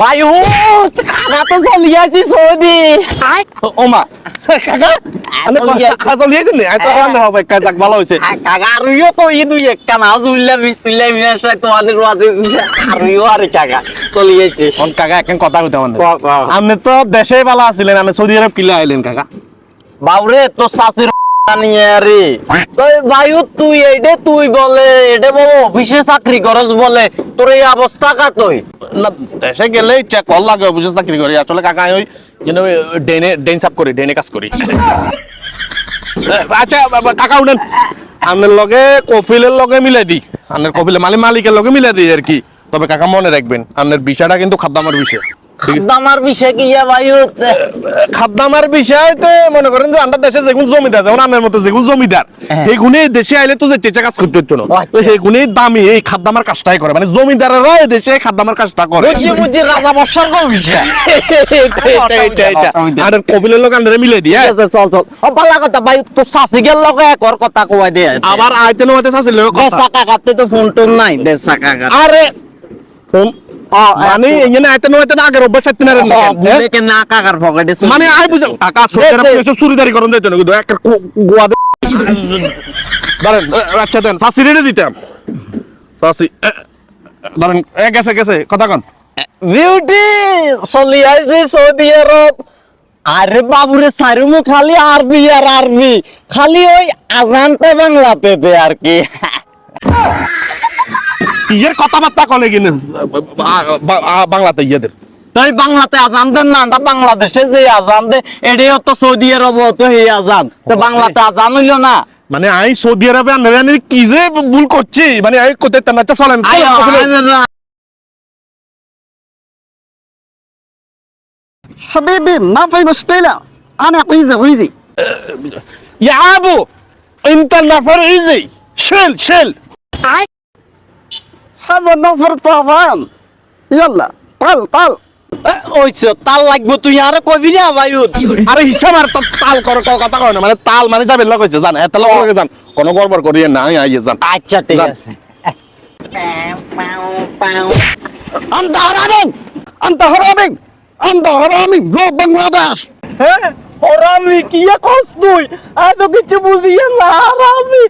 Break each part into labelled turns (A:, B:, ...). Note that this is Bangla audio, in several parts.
A: বায়ু কাকা তো চলিয়াছি সৌদি
B: ওমা কাকা আমি কাকা চলিয়েছি নি? আই তো রান্না হবে কাজাক ভালো হইছে
A: কাকা আরুইও তো ই দুই তোমাদের আরুইও আরে কাকা
B: কোন কাকা এখন কথা কইতে। আপনি তো দেশে ভালো আছিলেন আমি সৌদি আরব কিলা আইলেন কাকা।
A: বাবরে তো শাশির নিয়ে রে তুই বায়ু
B: আচ্ছা কাকা লগে, কফিলের লগে মিলাই দিই আপনার কফিলের মালিক, মালিকের লগে মিলাই দিই আর কি। তবে কাকা মনে রাখবেন আপনার বিষয়টা কিন্তু খাদ্যামার বিষয় আছে?
A: বিষয় কি বায়ু
B: খাদ্যামার বিষয়তে মনে করেন যে আমরা দেশে যেগুন জমিদার যেমন আমার মতো যেগুন জমিদার
A: হ্যাঁ।
B: দেশে আইলে তো যে কাজ করতে হতো না।
A: আচ্ছা।
B: তো দামি এই খাদ্যামার কাজটাই করে। মানে জমিদারেরা এই দেশে খাদ্যামার কাজটা করে।
A: বুঝছি বুঝছি রাজা বর্ষার কোন বিষয়।
B: এটা, এটা, এটা, এটা। আর কপিলের লোক আন্ডারে মিলে দিয়ে
A: চল চল। ও ভালো কথা ভাই শাশিকের লগে একর কথা কওয়াই দে
B: আবার আইতে নতে চাছিল
A: দেশা কাকাতে তো ফোন টোন নাই দেশা কাকা
B: আরে ফোন মানে এখানে আইতে নতে আগের অভ্যাস আইতে না
A: বুঝে না কাকার পকেটে
B: মানে আই বুঝাম কাকা সত্যি
A: দে, দে।
B: চুরিদারি করন দিত না কিন্তু গোয়া দে ধরেন এ, আচ্ছা দেন সাসি রেডি দিতাম। সাসি ধরেন এ গেছে গেছে কথা কন।
A: বিউটি চলি আইছি সৌদি আরব। আরে বাবুরে সারুমু খালি আরবি আর আরবি। খালি ওই আজানটা বাংলা পেতে আর কি।
B: ইয়ের কথাবার্তা কলে কিনে বাংলাতে ইয়েদের
A: তাই বাংলাতে আজান দেন না তা বাংলাদেশে যে আজান দে এটাও তো সৌদি আরব তো এই আজান তো বাংলাতে আজান হইল না
B: মানে আই সৌদি আরবে আনবে আমি কি যে ভুল করছি মানে আমি কোথায় তেন আচ্ছা চলেন
A: আয়,
B: চলেন, চলেন।
A: আয়, আয়,
C: حبيبي ما في مشكلة أنا ايزي ايزي
B: يا ابو انت النفر ايزي شيل شيل
C: হাজার নম্বর পাবাম ইয়াল্লা তাল
A: তাল। ওইছো তাল লাগবো তুই আরে কবি না ভাইউত
B: আরে হিসাব আর তাল কর কথা কয় না মানে তাল মানে যাবে লগ হইছে জান এত লগ লগে জান কোনো গড়বড় করিয়ে না আমি আইয়ে জান
A: আচ্ছা ঠিক আছে।
C: অন্ত হারামিং অন্ত হারামিং অন্ত হারামিং গো বাংলাদেশ।
A: হ্যাঁ? হরামি কিয়া কস তুই এত কিছু বুঝিয়ে না
B: হারামি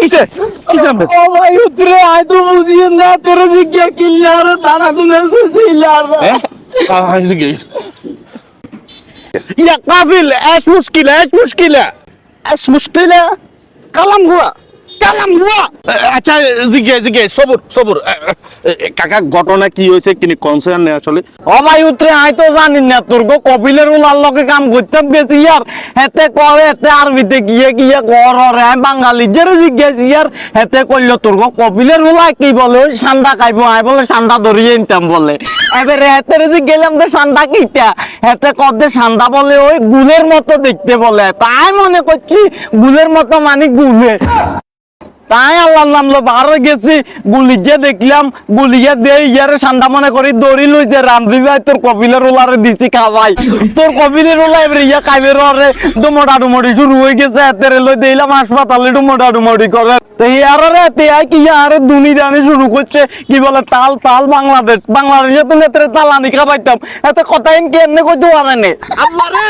B: কিসে কিসে
A: ও ভাই উতরে আয় তো বুঝিয়ে না তোর জিজ্ঞা কিল্লার তারা তুলে সুসিলার
B: ইয়া কাফিল এস মুশকিলা এস
C: মুশকিলা এস মুশকিলা কালাম হুয়া সালাম
B: আচ্ছা জিগে জিগে সবুর সবুর। কাকা ঘটনা কি হয়েছে? কিনি কনসার্ন নেই আসলে।
A: ও ভাই আই তো জানি না তোর গো কপিলের উলার লগে কাম করতাম গেছি ইয়ার হেতে কবে হেতে আরবিতে গিয়ে গিয়ে বাঙালি। জেরে জিজ্ঞেস ইয়ার হেতে কইলো তোর গো কপিলের উলা কি বলে? ওই সান্দা খাইবো বলে সান্দা ধরিয়ে নিতাম বলে। এবার হেতে রেজি গেলাম তো সান্দা কিটা? হেতে কদে সান্দা বলে ওই গুলের মতো দেখতে বলে। তাই মনে করছি গুলের মতো মানে গুলে। তাই আল্লাহ নাম লো বারো গেছি গুলিজে দেখলাম গুলিয়ে দে ইয়ারে ঠান্ডা মনে করি দড়ি লইছে রান্ধি ভাই তোর কপিলের রোলারে দিছি খাওয়াই। তোর কপিলের রোলা এবারে ইয়া খাইবে রে ডুমোটা ডুমোটি শুরু হয়ে গেছে এতেরে লই দিলাম হাসপাতালে ডুমোটা ডুমোটি করে। তো ইয়ার রে তে কি ইয়ার দুনি জানি শুরু করছে কি বলে তাল তাল বাংলাদেশ বাংলাদেশে তো নেত্রে তাল আনি খাবাইতাম। এতে কথা এমনি কইতে পারে
B: আল্লাহ রে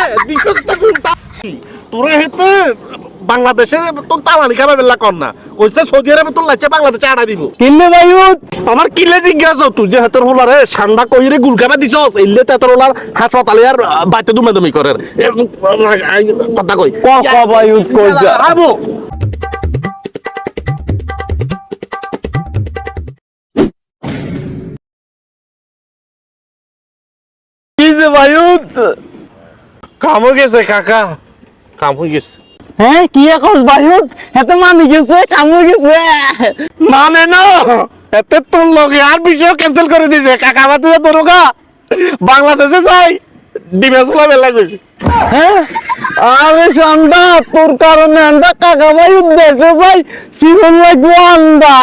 B: তোরে হেতে বাংলাদেশে তোর তালানি খাবে বেলা কর না। কইছে সৌদি আরবে তোর লাইছে বাংলাদেশে আড়া দিব।
A: কিনলে ভাইউত
B: আমার কিলে জিজ্ঞাসা তুই যে হাতের হোলারে ঠান্ডা কইরে গুলকাবা দিছস? ইল্লে তেতর হোলার হাসপাতালে আর বাইতে দুমে দুমি করে কথা কই।
A: ক ক ভাইউত কই যা।
B: আবু।
A: কি যে ভাইউত
B: কাম হয়ে গেছে কাকা। কাম হয়ে
A: কি এখন বায়ুত এত মানি গেছে কাম গেছে।
B: মানে না এতে তোর লগে আর বিষয় ক্যান্সেল করে দিছে। কাকা বাতি দরগা বাংলাদেশে যাই ডিমেসগুলা বেলা গেছে
A: হ্যাঁ? আরে সন্ধ্যা তোর কারণে আন্ডা কাকা ভাই দেশে যাই সিরন লাগবো আন্ডা